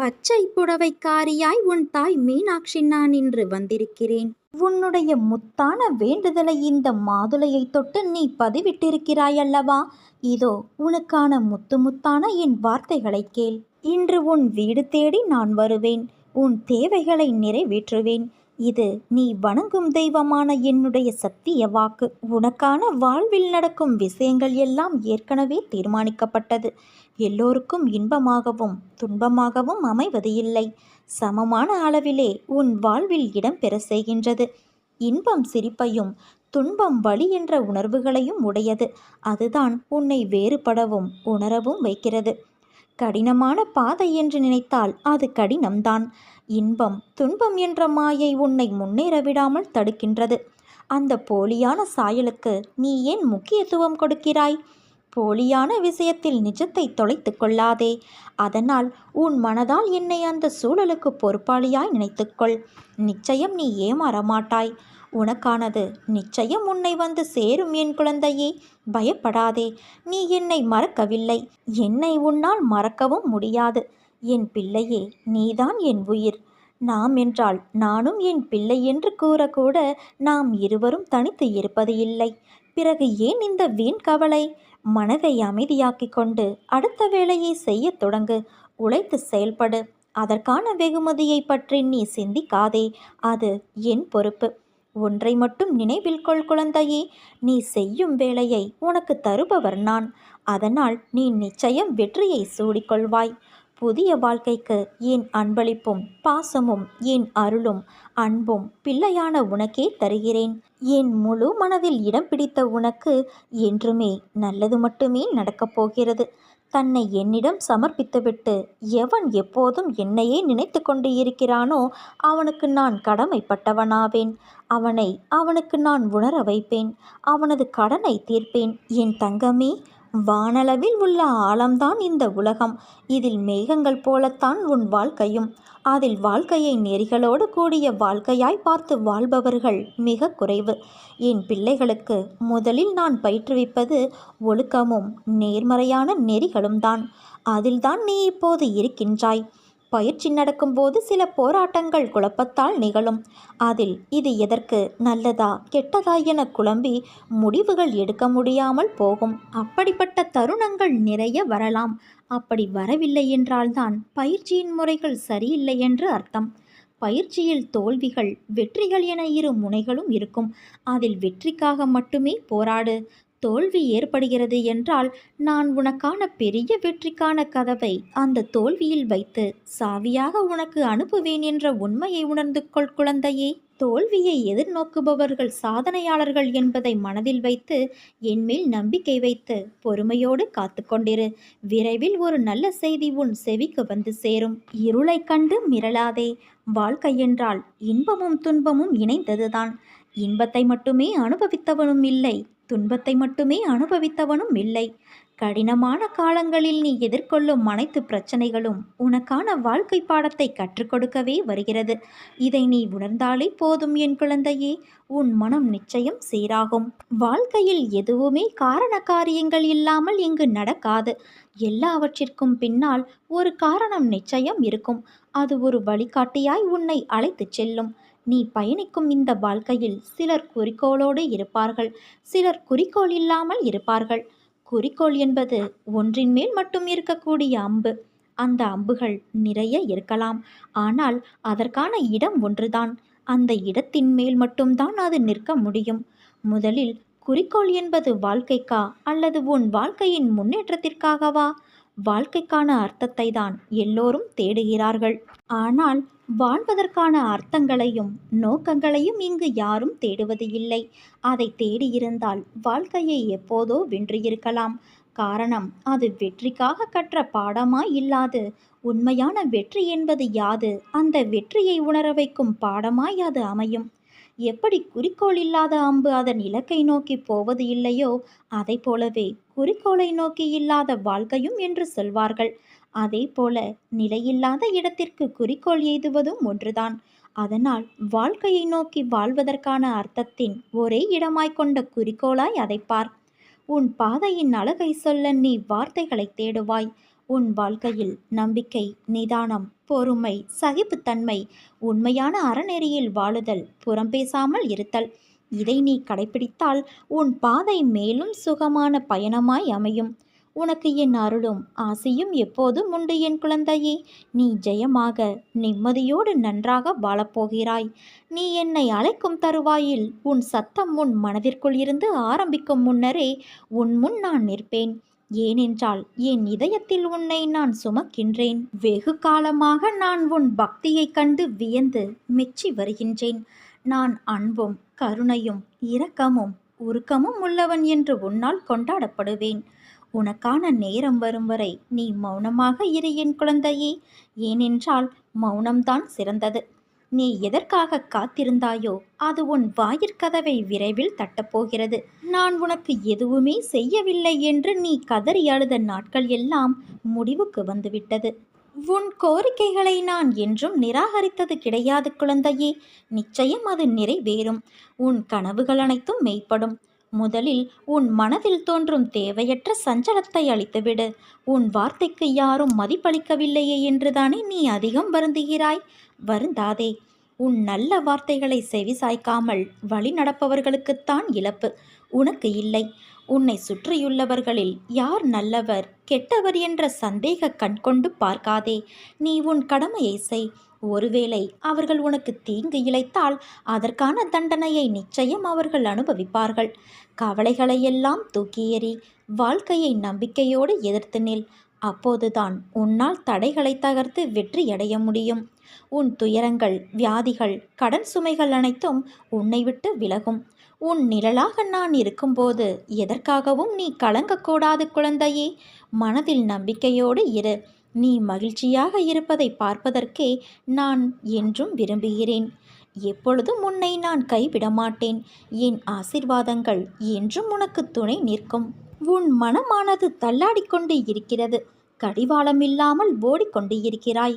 பச்சை புடவைக்காரியாய் உன் தாய் மீனாட்சி நான் இன்று வந்திருக்கிறேன். உன்னுடைய முத்தான வேண்டுதலை இந்த மாதுளையை தொட்டு நீ பதிவிட்டிருக்கிறாய் அல்லவா? இதோ உனக்கான முத்து முத்தான என் வார்த்தைகளை கேள். இன்று உன் வீடு தேடி நான் வருவேன். உன் தேவைகளை நிறைவேற்றுவேன். இது நீ வணங்கும் தெய்வமான என்னுடைய சத்திய வாக்கு. உனக்கான வாழ்வில் நடக்கும் விஷயங்கள் எல்லாம் ஏற்கனவே தீர்மானிக்கப்பட்டது. எல்லோருக்கும் இன்பமாகவும் துன்பமாகவும் அமைவது இல்லை சமமான அளவிலே உன் வாழ்வில் இடம்பெற செய்கின்றது. இன்பம் சிரிப்பையும் துன்பம் வலி என்ற உணர்வுகளையும் உடையது. அதுதான் உன்னை வேறுபடவும் உணரவும் வைக்கிறது. கடினமான பாதை என்று நினைத்தால் அது கடினம்தான். இன்பம் துன்பம் என்ற மாயை உன்னை முன்னேற விடாமல் தடுக்கின்றது. அந்த போலியான சாயலுக்கு நீ ஏன் முக்கியத்துவம் கொடுக்கிறாய்? போலியான விஷயத்தில் நிஜத்தை தொலைத்து கொள்ளாதே. அதனால் உன் மனதால் என்னை அந்த சூழலுக்கு பொறுப்பாளியாய் நினைத்துக்கொள். நிச்சயம் நீ ஏமாற மாட்டாய். உனக்கானது நிச்சயம் உன்னை வந்து சேரும் என் குழந்தையே. பயப்படாதே. நீ என்னை மறக்கவில்லை. என்னை உன்னால் மறக்கவும் முடியாது. என் பிள்ளையே நீதான் என் உயிர். நாம் என்றால் நானும் என் பிள்ளை என்று கூறக்கூட நாம் இருவரும் தனித்து இருப்பது இல்லை. பிறகு ஏன் இந்த வீண் கவலை? மனதை அமைதியாக்கிக் கொண்டு அடுத்த வேலையை செய்யத் தொடங்கு. உழைத்து செயல்படு. அதற்கான வெகுமதியை பற்றி நீ சிந்திக்காதே. அது என் பொறுப்பு. ஒன்றை மட்டும் நினைவில் கொள் குழந்தையே. நீ செய்யும் வேலையை உனக்கு தருபவர் நான். அதனால் நீ நிச்சயம் வெற்றியை சூடிக்கொள்வாய். புதிய வாழ்க்கைக்கு என் அன்பளிப்பும் பாசமும் என் அருளும் அன்பும் பிள்ளையான உனக்கே தருகிறேன்? என் முழு மனதில் இடம் பிடித்த உனக்கு என்றுமே நல்லது மட்டுமே நடக்கப் போகிறது. தன்னை என்னிடம் சமர்ப்பித்துவிட்டு எவன் எப்போதும் என்னையே நினைத்து கொண்டு இருக்கிறானோ அவனுக்கு நான் கடமைப்பட்டவனாவேன். அவனை அவனுக்கு நான் உணர வைப்பேன். அவனது கடனை தீர்ப்பேன். என் தங்கமே வானளவில் உள்ள ஆழம்தான் இந்த உலகம். இதில் மேகங்கள் போலத்தான் உன் வாழ்க்கையும். அதில் வாழ்க்கையை நெறிகளோடு கூடிய வாழ்க்கையாய் பார்த்து வாழ்பவர்கள் மிக குறைவு. என் பிள்ளைகளுக்கு முதலில் நான் பயிற்றுவிப்பது ஒழுக்கமும் நேர்மறையான நெறிகளும் தான் அதில்தான் நீ இப்போது இருக்கின்றாய். பயிற்சி நடக்கும்போது சில போராட்டங்கள் குழப்பத்தால் நிகழும். அதில் இது எதற்கு நல்லதா கெட்டதா என குழம்பி முடிவுகள் எடுக்க முடியாமல் போகும். அப்படிப்பட்ட தருணங்கள் நிறைய வரலாம். அப்படி வரவில்லை என்றால்தான் பயிற்சியின் முறைகள் சரியில்லை என்று அர்த்தம். பயிற்சியில் தோல்விகள் வெற்றிகள் என இரு முனைகளும் இருக்கும். அதில் வெற்றிக்காக மட்டுமே போராடு. தோல்வி ஏற்படுகிறது என்றால் நான் உனக்கான பெரிய வெற்றிக்கான கதவை அந்த தோல்வியில் வைத்து சாவியாக உனக்கு அனுப்புவேன் என்ற உண்மையை உணர்ந்து கொள் குழந்தையே. தோல்வியை எதிர்நோக்குபவர்கள் சாதனையாளர்கள் என்பதை மனதில் வைத்து என்மேல் நம்பிக்கை வைத்து பொறுமையோடு காத்து கொண்டிரு. விரைவில் ஒரு நல்ல செய்தி உன் செவிக்கு வந்து சேரும். இருளை கண்டு மிரளாதே. வாழ்க்கை என்றால் இன்பமும் துன்பமும் இணைந்ததுதான். இன்பத்தை மட்டுமே அனுபவித்தவனும் இல்லை துன்பத்தை மட்டுமே அனுபவித்தவனும் இல்லை. கடினமான காலங்களில் நீ எதிர்கொள்ளும் அனைத்து பிரச்சனைகளும் உனக்கான வாழ்க்கை பாடத்தை கற்றுக் கொடுக்கவே வருகிறது. இதை நீ உணர்ந்தாலே போதும் என் குழந்தையே. உன் மனம் நிச்சயம் சீராகும். வாழ்க்கையில் எதுவுமே காரண காரியங்கள் இல்லாமல் இங்கு நடக்காது. எல்லாவற்றிற்கும் பின்னால் ஒரு காரணம் நிச்சயம் இருக்கும். அது ஒரு வழிகாட்டியாய் உன்னை அழைத்துச் செல்லும். நீ பயணிக்கும் இந்த வாழ்க்கையில் சிலர் குறிக்கோளோடு இருப்பார்கள் சிலர் குறிக்கோள் இல்லாமல் இருப்பார்கள். குறிக்கோள் என்பது ஒன்றின் மேல் மட்டும் இருக்கக்கூடிய அம்பு. அந்த அம்புகள் நிறைய இருக்கலாம் ஆனால் அதற்கான இடம் ஒன்றுதான். அந்த இடத்தின் மேல் மட்டும்தான் அது நிற்க முடியும். முதலில் குறிக்கோள் என்பது வாழ்க்கைக்கா அல்லது உன் வாழ்க்கையின் முன்னேற்றத்திற்காகவா? வாழ்க்கைக்கான அர்த்தத்தை தான் எல்லோரும் தேடுகிறார்கள். ஆனால் வாழ்வதற்கான அர்த்தங்களையும் நோக்கங்களையும் இங்கு யாரும் தேடுவது இல்லை. அதை தேடியிருந்தால் வாழ்க்கையை எப்போதோ வென்றிருக்கலாம் காரணம் அது வெற்றிக்காக கற்ற பாடமாய் இல்லாது உண்மையான வெற்றி என்பது யாது? அந்த வெற்றியை உணர வைக்கும் பாடமாய் அது அமையும். எப்படி குறிக்கோள் இல்லாத அம்பு அதன் இலக்கை நோக்கி போவது இல்லையோ அதை போலவே குறிக்கோளை நோக்கி இல்லாத வாழ்க்கையும் என்று சொல்வார்கள். அதே போல நிலையில்லாத இடத்திற்கு குறிக்கோள் எய்துவதும் ஒன்றுதான். அதனால் வாழ்க்கையை நோக்கி வாழ்வதற்கான அர்த்தத்தின் ஒரே இடமாய் கொண்ட குறிக்கோளாய் அதைப்பார் உன் பாதையின் அழகை சொல்ல நீ வார்த்தைகளை தேடுவாய். உன் வாழ்க்கையில் நம்பிக்கை நிதானம் பொறுமை சகிப்புத்தன்மை உண்மையான அறநெறியில் வாழுதல் புறம் பேசாமல் இருத்தல். இதை நீ கடைப்பிடித்தால் உன் பாதை மேலும் சுகமான பயணமாய் அமையும். உனக்கு என் அருளும் ஆசையும் எப்போதும் உண்டு என் குழந்தையே. நீ ஜெயமாக நிம்மதியோடு நன்றாக வாழப்போகிறாய். நீ என்னை அழைக்கும் தருவாயில் உன் சத்தம் உன் மனதிற்குள் இருந்து ஆரம்பிக்கும் முன்னரே உன் முன் நான் நிற்பேன். ஏனென்றால் என் இதயத்தில் உன்னை நான் சுமக்கின்றேன். வெகு காலமாக நான் உன் பக்தியைக் கண்டு வியந்து மெச்சி வருகின்றேன். நான் அன்பும் கருணையும் இரக்கமும் உருக்கமும் உள்ளவன் என்று உன்னால் கொண்டாடப்படுவேன். உனக்கான நேரம் வரும் வரை நீ மௌனமாக இரு என் குழந்தையே. ஏனென்றால் மௌனம்தான் சிறந்தது. நீ எதற்காக காத்திருந்தாயோ அது உன் வாயிற்கதவை விரைவில் தட்டப்போகிறது. நான் உனக்கு எதுவுமே செய்யவில்லை என்று நீ கதறி அழுத நாட்கள் எல்லாம் முடிவுக்கு வந்துவிட்டது. உன் கோரிக்கைகளை நான் என்றும் நிராகரித்தது கிடையாது குழந்தையே. நிச்சயம் அது நிறைவேறும். உன் கனவுகள் அனைத்தும் மெய்ப்படும். முதலில் உன் மனதில் தோன்றும் தேவையற்ற சஞ்சலத்தை அளித்துவிடு உன் வார்த்தைக்கு யாரும் மதிப்பளிக்கவில்லையே என்றுதானே நீ அதிகம் வருந்துகிறாய். வருந்தாதே. உன் நல்ல வார்த்தைகளை செவிசாய்க்காமல் வழி நடப்பவர்களுக்குத்தான் இழப்பு. உனக்கு இல்லை. உன்னை சுற்றியுள்ளவர்களில் யார் நல்லவர் கெட்டவர் என்ற சந்தேக கண் கொண்டு பார்க்காதே. நீ உன் கடமையை செய். ஒருவேளை அவர்கள் உனக்கு தீங்கு இழைத்தால் அதற்கான தண்டனையை நிச்சயம் அவர்கள் அனுபவிப்பார்கள். கவலைகளையெல்லாம் தூக்கி எறி வாழ்க்கையை நம்பிக்கையோடு எதிர்த்து நில். அப்போதுதான் உன்னால் தடைகளை தகர்த்து வெற்றியடைய முடியும். உன் துயரங்கள் வியாதிகள் கடன் சுமைகள் அனைத்தும் உன்னை விட்டு விலகும். உன் நிழலாக நான் இருக்கும்போது எதற்காகவும் நீ கலங்கக்கூடாது குழந்தையே. மனதில் நம்பிக்கையோடு இரு. நீ மகிழ்ச்சியாக இருப்பதை பார்ப்பதற்கே நான் என்றும் விரும்புகிறேன். எப்பொழுதும் உன்னை நான் கைவிட மாட்டேன் என் ஆசிர்வாதங்கள் என்றும் உனக்கு துணை நிற்கும். உன் மனமானது தள்ளாடிக்கொண்டு இருக்கிறது. கடிவாளம் இல்லாமல் ஓடிக்கொண்டு இருக்கிறாய்.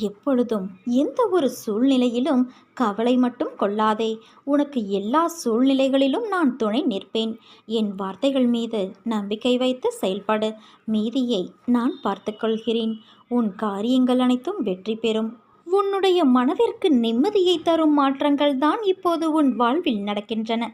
எப்பொழுதும் எந்த ஒரு சூழ்நிலையிலும் கவலை மட்டும் கொள்ளாதே. உனக்கு எல்லா சூழ்நிலைகளிலும் நான் துணை நிற்பேன். என் வார்த்தைகள் மீது நம்பிக்கை வைத்து செயல்படு. மீதியை நான் பார்த்துக்கொள்கிறேன் உன் காரியங்கள் அனைத்தும் வெற்றி பெறும். உன்னுடைய மனதிற்கு நிம்மதியை தரும் மாற்றங்கள் தான் இப்போது உன் வாழ்வில் நடக்கின்றன.